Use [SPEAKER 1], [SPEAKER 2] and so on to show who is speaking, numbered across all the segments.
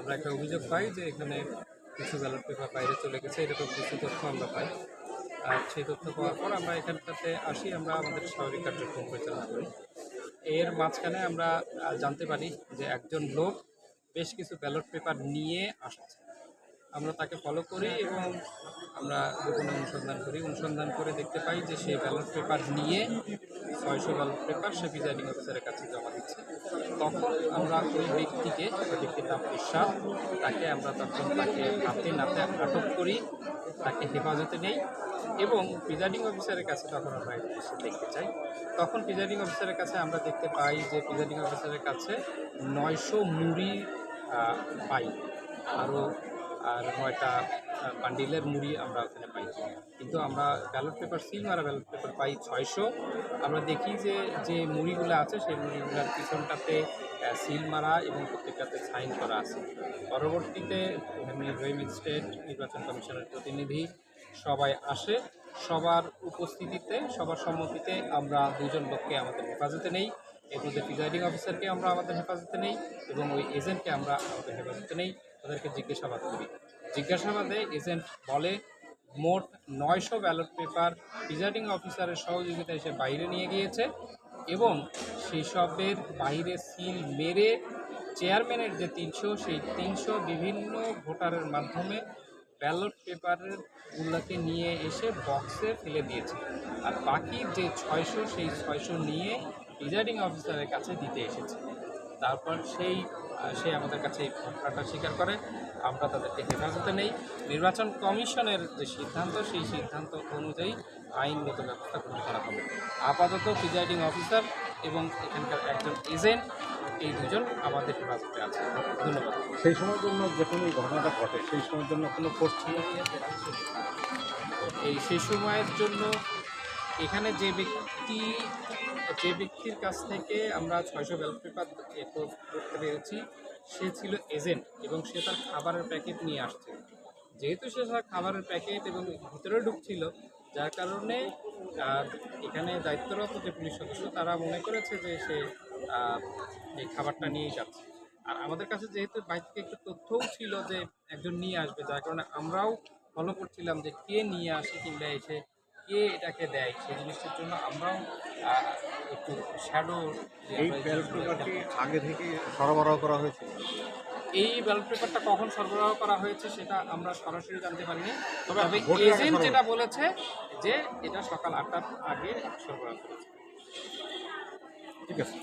[SPEAKER 1] আমরা একটা অভিযোগ পাই যে এখানে কিছু ব্যালট পেপার বাইরে চলে গেছে, এরকম কিছু তথ্য আমরা পাই। আর সেই তথ্য পাওয়ার পর আমরা এখানটাতে আসি, আমরা আমাদের স্বাভাবিক কার্যক্রম পরিচালনা করি। এর মাঝখানে আমরা জানতে পারি যে একজন লোক বেশ কিছু ব্যালট পেপার নিয়ে আসছে। আমরা তাকে ফলো করি এবং আমরা গোপনে অনুসন্ধান করি। অনুসন্ধান করে দেখতে পাই যে সে ব্যালট পেপার নিয়ে ছয়শো ব্যালট পেপার সে প্রিজাইডিং অফিসারের কাছে জমা দিচ্ছে। তখন আমরা ওই ব্যক্তিকে, ওই ব্যক্তির নাম ইরশাদ তাকে আমরা তখন তাকে হাতে নাতে আটক করি, তাকে হেফাজতে নেই এবং প্রিজাইডিং অফিসারের কাছে তখন আমরা এসে দেখতে চাই, তখন প্রিজাইডিং অফিসারের কাছে আমরা দেখতে পাই যে প্রিজাইডিং অফিসারের কাছে নয়শো মুড়ি পাই। আরও আর নয়টা বান্ডিলের মুড়ি আমরা ওখানে পাই। কিন্তু আমরা ব্যালট পেপার সিল আর ব্যালট পেপার পাই ছয়শো। আমরা দেখি যে যে মুড়িগুলো আছে, সেই মুড়িগুলোর পিছনটাতে সিল মারা এবং প্রত্যেকটাতে সাইন করা আছে। পরবর্তীতে ম্যাজিস্ট্রেট নির্বাচন কমিশনের প্রতিনিধি সবাই আসে। সবার উপস্থিতিতে, সবার সম্মতিতে আমরা দুজন লোককে আমাদের হেফাজতে নেই। মধ্যে প্রিজাইডিং অফিসারকে আমরা আমাদের হেফাজতে নেই এবং ওই এজেন্টকে আমরা আমাদের হেফাজতে নেই। তাদেরকে জিজ্ঞাসাবাদ করি। জিজ্ঞাসাবাদে এজেন্ট বলে, মোট নয়শো ব্যালট পেপার প্রিজাইডিং অফিসারের সহযোগিতায় সে বাইরে নিয়ে গিয়েছে এবং সেই সবের বাইরে সিল মেরে চেয়ারম্যানের যে তিনশো, সেই তিনশো বিভিন্ন ভোটারের মাধ্যমে ব্যালট পেপারের গুলোকে নিয়ে এসে বক্সে ফেলে দিয়েছে। আর বাকি যে ছয়শো, সেই ছয়শো নিয়ে প্রিজাইডিং অফিসারের কাছে দিতে এসেছে। তারপর সেই সে আমাদের কাছে এই ঘটনাটা স্বীকার করে। আমরা তাদেরকে হেফাজতে নেই। নির্বাচন কমিশনের যে সিদ্ধান্ত সেই সিদ্ধান্ত অনুযায়ী আইনগত ব্যবস্থা গ্রহণ করা হবে। আপাতত প্রিজাইডিং অফিসার এবং এখানকার একজন এজেন্ট এই দুজন আমাদের হেফাজতে আছে। ধন্যবাদ।
[SPEAKER 2] সেই সময়ের জন্য যখন এই ঘটনাটা ঘটে সেই সময়ের জন্য কোনো ফোর্স ছিল?
[SPEAKER 1] এই সেই সময়ের জন্য এখানে যে ব্যক্তি যে ব্যক্তির কাছ থেকে আমরা ছয়শো ব্যালট পেপার করতে পেরেছি, সে ছিল এজেন্ট এবং সে তার খাবারের প্যাকেট নিয়ে আসছে। যেহেতু সে তার খাবারের প্যাকেট এবং ভিতরে ঢুকছিল, যার কারণে এখানে দায়িত্বরত যে পুলিশ সদস্য, তারা মনে করেছে যে সে এই খাবারটা নিয়েই যাচ্ছে। আর আমাদের কাছে যেহেতু বাইরে থেকে একটু তথ্যও ছিল যে একজন নিয়ে আসবে, যার কারণে আমরাও ফলো করছিলাম যে কে নিয়ে আসে কিংবা এসে কে এটাকে দেয়? সেই জিনিসটার জন্য আমরাও একটু শ্যাডো
[SPEAKER 2] এই ব্যালট পেপারটি আগে থেকে সরবরাহ করা হয়েছে?
[SPEAKER 1] এই ব্যালট পেপারটা কখন সরবরাহ করা হয়েছে সেটা আমরা সরাসরি জানতে পারিনি।
[SPEAKER 2] তবে আমি
[SPEAKER 1] এজেন্ট যেটা বলেছে যে এটা সকাল আটটার আগে সরবরাহ করেছে।
[SPEAKER 2] ঠিক আছে।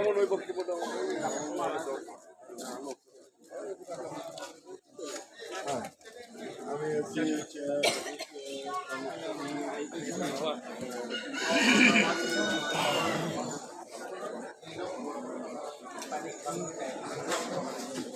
[SPEAKER 2] তখন ওই বক্তব্যটা
[SPEAKER 3] আমি আছি Thank you.